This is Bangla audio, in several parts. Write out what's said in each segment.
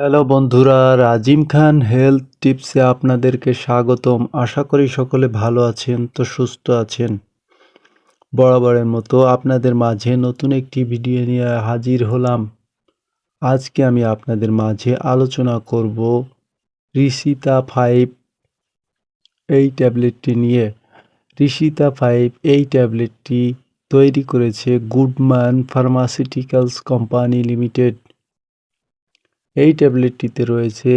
হ্যালো বন্ধুরা, রাজিম খান হেলথ টিপসে আপনাদেরকে স্বাগতম। আশা করি সকলে ভালো আছেন, তো সুস্থ আছেন। বরাবরের মতো আপনাদের মাঝে নতুন একটি ভিডিও নিয়ে হাজির হলাম। আজকে আমি আপনাদের মাঝে আলোচনা করব রিসিতা ফাইভ এই ট্যাবলেটটি নিয়ে। রিসিতা ফাইভ এই ট্যাবলেটটি তৈরি করেছে গুডম্যান ফার্মাসিউটিক্যালস কোম্পানি লিমিটেড। এই ট্যাবলেটটিতে রয়েছে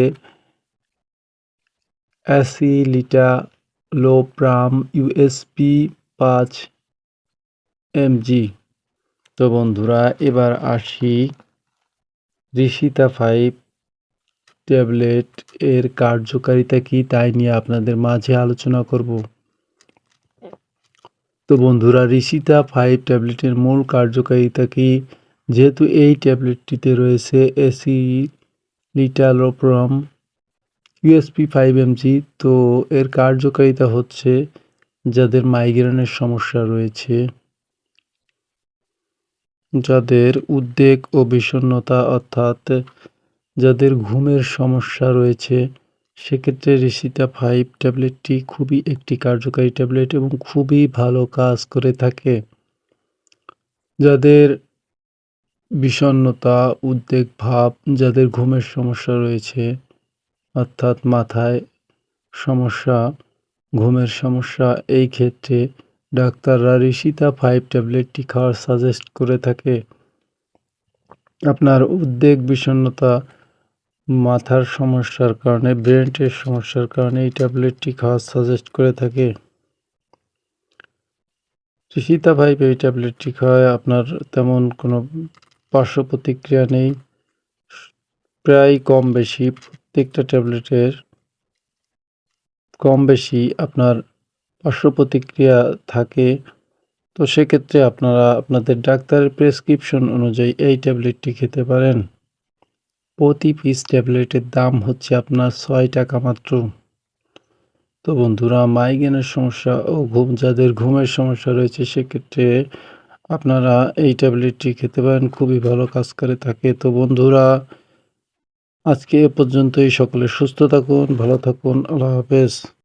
অ্যাসিলিটালোপ্রাম ইউএসপি পাঁচ এমজি তো বন্ধুরা, এবার আসি ঋষিতা ফাইভ ট্যাবলেট এর কার্যকারিতা কি তাই নিয়ে আপনাদের মাঝে আলোচনা করব। তো বন্ধুরা রিসিতা ফাইভ ট্যাবলেটের মূল কার্যকারিতা কি? যেহেতু এই ট্যাবলেটটিতে রয়েছে escitalopram USP five MG তো এর কার্যকারিতা হচ্ছে যাদের মাইগ্রেনের সমস্যা রয়েছে, যাদের উদ্বেগ ও বিষণ্ণতা, অর্থাৎ যাদের ঘুমের সমস্যা রয়েছে, সেক্ষেত্রে রিসিটা ফাইভ ট্যাবলেটটি খুবই একটি কার্যকারী ট্যাবলেট এবং খুবই ভালো কাজ করে থাকে। যাদের বিষণ্ণতা উদ্বেগ, ভাব যাদের ঘুমের সমস্যা রয়েছে, অর্থাৎ মাথায় সমস্যা, ঘুমের সমস্যা, এই ক্ষেত্রে ডাক্তাররা ঋষিতা ফাইভ ট্যাবলেটটি খাওয়ার সাজেস্ট করে থাকে। আপনার উদ্বেগ বিষণ্ণতা মাথার সমস্যার কারণে ব্রেনের সমস্যার কারণে এই ট্যাবলেটটি খাওয়ার সাজেস্ট করে থাকে। ঋষিতা ফাইভ এই ট্যাবলেটটি খাওয়ায় আপনার তেমন কোনো পার্শ্ব প্রতিক্রিয়া নেই। প্রায় কম বেশি প্রত্যেকটা ট্যাবলেটের কম বেশি আপনার পার্শ্ব প্রতিক্রিয়া থাকে। তো সেক্ষেত্রে আপনারা আপনাদের ডাক্তারের প্রেসক্রিপশন অনুযায়ী এই ট্যাবলেটটি খেতে পারেন। প্রতি পিস ট্যাবলেটের দাম হচ্ছে আপনার ছয় টাকা মাত্র। তো বন্ধুরা, মাইগ্রেনের সমস্যা ও ঘুম, যাদের ঘুমের সমস্যা রয়েছে, সেক্ষেত্রে আপনারা এই ট্যাবলেটটি খেতে পারেন, খুবই ভালো কাজ করে থাকে। তো বন্ধুরা, আজকে এ পর্যন্তই। সকলে সুস্থ থাকুন, ভালো থাকুন। আল্লাহ হাফেজ।